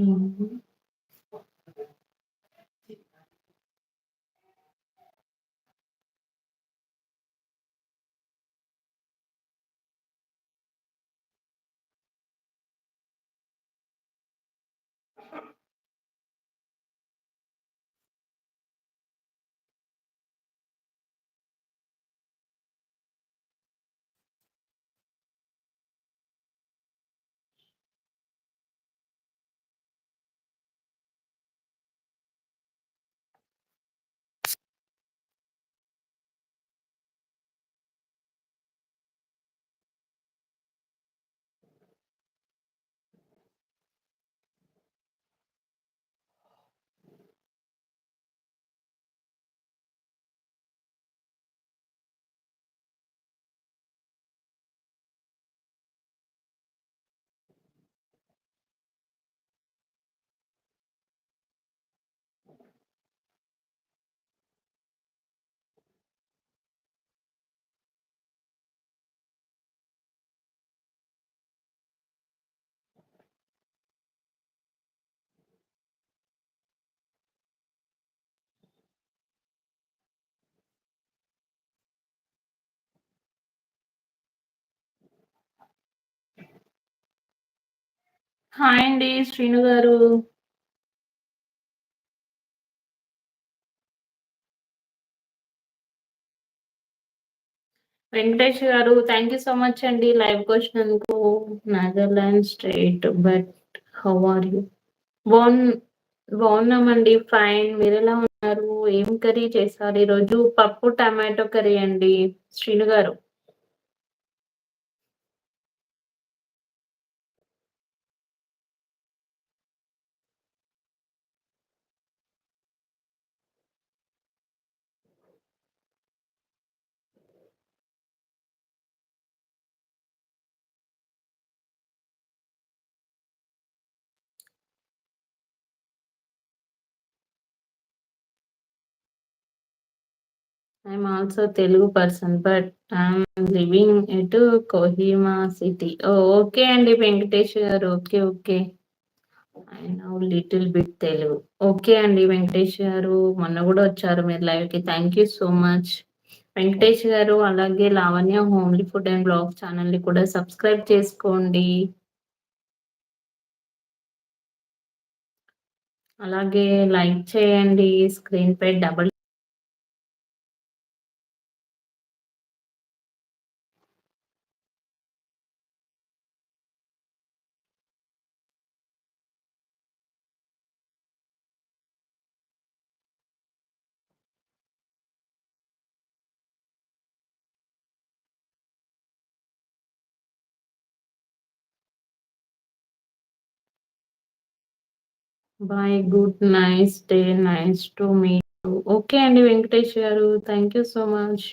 Угу. Hi అండి. శ్రీను గారు. వెంకటేష్ గారు థ్యాంక్ యూ సో మచ్ అండి లైవ్‌కొచ్చినందుకు. Netherland state but how are you? బాగున్ బాగున్నామండి. ఫైన్. మీరు ఎలా ఉన్నారు? ఏం కర్రీ చేశారు ఈరోజు? పప్పు, టమాటో కర్రీ అండి. శ్రీను గారు. I'm also Telugu person but I'm living at Kohima city. Okay అండి వెంకటేష్ గారు. Okay. Okay. I know little bit Telugu. Okay అండి వెంకటేష్ గారు. మొన్న కూడా వచ్చారు మీరు లైవ్‌కి. Thank you so much. Venkatesh గారు అలాగే Lavanya homely food and blog ఛానల్ని కూడా సబ్స్క్రైబ్ చేసుకోండి. అలాగే లైక్ చేయండి. Screen pi double bye. Good. Nice day. Nice to meet you. Okay అండి వెంకటేష్ గారు. Thank you so much.